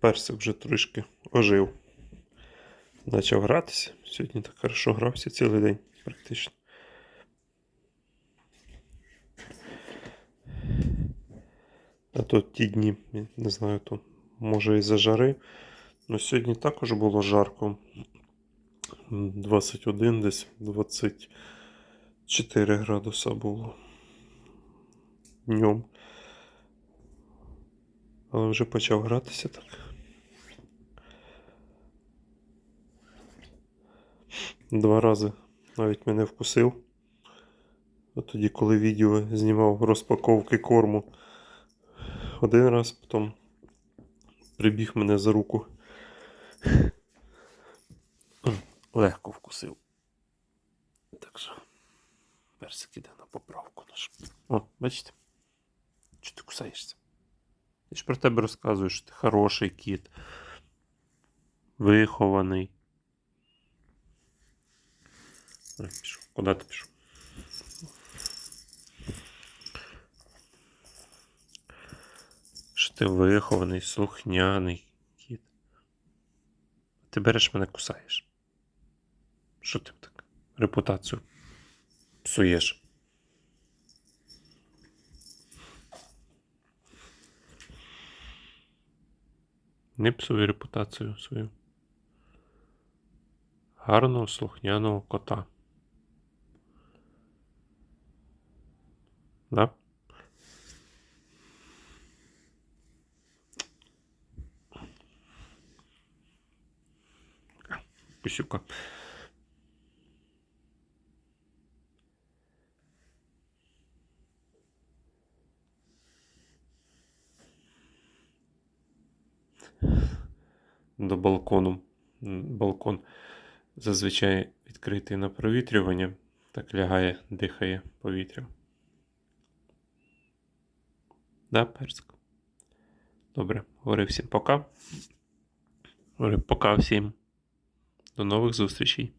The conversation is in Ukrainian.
персик вже трішки ожив. Почав гратися. Сьогодні так хорошо грався цілий день, практично. А то ті дні, я не знаю, то може і за жари. Ну сьогодні також було жарко. 21, десь 24 градуса було днем. Але вже почав гратися так. Два рази навіть мене вкусив. От тоді, коли відео знімав розпаковки корму. Один раз, потім прибіг мене за руку. Легко вкусив. Так що персик іде на поправку наш. О, бачите? Чого ти кусаєшся? Я ж про тебе розказую, що ти хороший кіт. Вихований. Пішов. Куди ти пішов? Що ти вихований, слухняний кіт. Ти береш мене кусаєш. Що ти так? Репутацію псуєш. Не псуй репутацію свою. Гарного слухняного кота. Да? Кусюка. До балкону. Балкон зазвичай відкритий на провітрювання. Так лягає, дихає повітря. Да, персик? Добре, говорю всім пока. Говорю пока всім. До нових зустрічей.